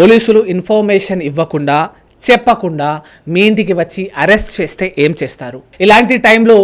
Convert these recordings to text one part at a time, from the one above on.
పోలీసులు ఇన్ఫర్మేషన్ ఇవ్వకుండా చెప్పకుండా మీ ఇంటికి వచ్చి అరెస్ట్ చేస్తే ఏం చేస్తారు? ఇలాంటి టైంలో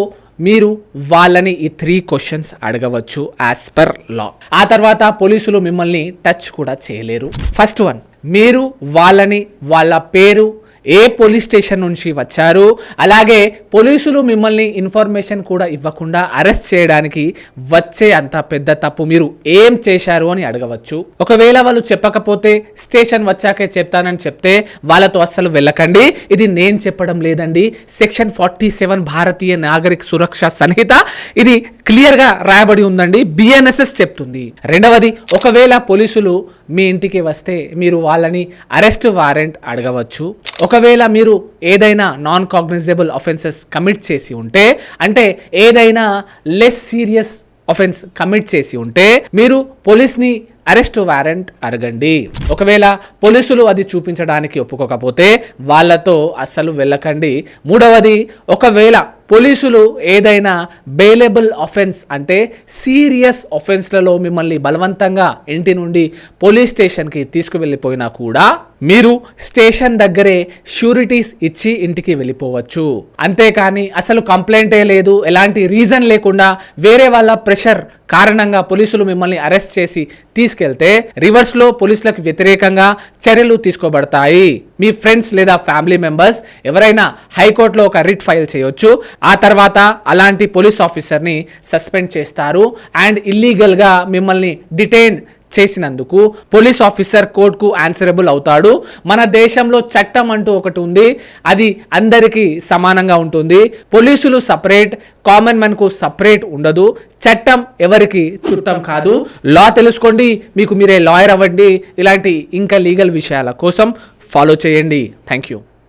మీరు వాళ్ళని ఈ త్రీ క్వశ్చన్స్ అడగవచ్చు యాజ్ పర్ లా ఆ తర్వాత పోలీసులు మిమ్మల్ని టచ్ కూడా చేయలేరు. ఫస్ట్ వన్ మీరు వాళ్ళని వాళ్ళ పేరు ఏ పోలీస్ స్టేషన్ నుంచి వచ్చారు? అలాగే పోలీసులు మిమ్మల్ని ఇన్ఫర్మేషన్ కూడా ఇవ్వకుండా అరెస్ట్ చేయడానికి వచ్చే అంత పెద్ద తప్పు మీరు ఏం చేశారు అని అడగవచ్చు. ఒకవేళ వాళ్ళు చెప్పకపోతే స్టేషన్ వచ్చాకే చెప్తానని చెప్తే వాళ్ళతో అస్సలు వెళ్ళకండి. ఇది నేను చెప్పడం లేదండి. Section forty seven Bharatiya Nagarik Suraksha Sanhita ఇది క్లియర్గా రాయబడి ఉందండి. బిఎన్ఎస్ఎస్ చెప్తుంది. రెండవది ఒకవేళ పోలీసులు మీ ఇంటికి వస్తే మీరు వాళ్ళని అరెస్ట్ వారెంట్ అడగవచ్చు. ఒకవేళ మీరు ఏదైనా నాన్ కాగ్నిజబుల్ అఫెన్సెస్ కమిట్ చేసి ఉంటే అంటే ఏదైనా లెస్ సీరియస్ అఫెన్స్ కమిట్ చేసి ఉంటే మీరు పోలీస్ని అరెస్ట్ వారెంట్ అడగండి. ఒకవేళ పోలీసులు అది చూపించడానికి ఒప్పుకోకపోతే వాళ్ళతో అస్సలు వెళ్ళకండి. మూడవది ఒకవేళ పోలీసులు ఏదైనా బెయిలబుల్ అఫెన్స్ అంటే సీరియస్ అఫెన్స్లలో మిమ్మల్ని బలవంతంగా ఇంటి నుండి పోలీస్ స్టేషన్కి తీసుకువెళ్ళిపోయినా కూడా మీరు స్టేషన్ దగ్గరే షూరిటీస్ ఇచ్చి ఇంటికి వెళ్ళిపోవచ్చు. అంతేకాని అసలు కంప్లైంటే లేదు ఎలాంటి రీజన్ లేకుండా వేరే వాళ్ళ ప్రెషర్ కారణంగా పోలీసులు మిమ్మల్ని అరెస్ట్ చేసి తీసుకెళ్తే రివర్స్లో పోలీసులకు వ్యతిరేకంగా చర్యలు తీసుకోబడతాయి. మీ ఫ్రెండ్స్ లేదా ఫ్యామిలీ మెంబర్స్ ఎవరైనా హైకోర్టులో ఒక రిట్ ఫైల్ చేయొచ్చు. ఆ తర్వాత అలాంటి పోలీస్ ఆఫీసర్ని సస్పెండ్ చేస్తారు. అండ్ ఇల్లీగల్గా మిమ్మల్ని డిటైన్ చేసినందుకు పోలీస్ ఆఫీసర్ కోర్టుకు ఆన్సరబుల్ అవుతాడు. మన దేశంలో చట్టం అంటూ ఒకటి ఉంది. అది అందరికీ సమానంగా ఉంటుంది. పోలీసులు సపరేట్ కామన్ మ్యాన్కు సపరేట్ ఉండదు. చట్టం ఎవరికి చుట్టం కాదు. లా తెలుసుకోండి. మీకు మీరే లాయర్ అవ్వండి. ఇలాంటి ఇంకా లీగల్ విషయాల కోసం ఫాలో చేయండి. Thank you.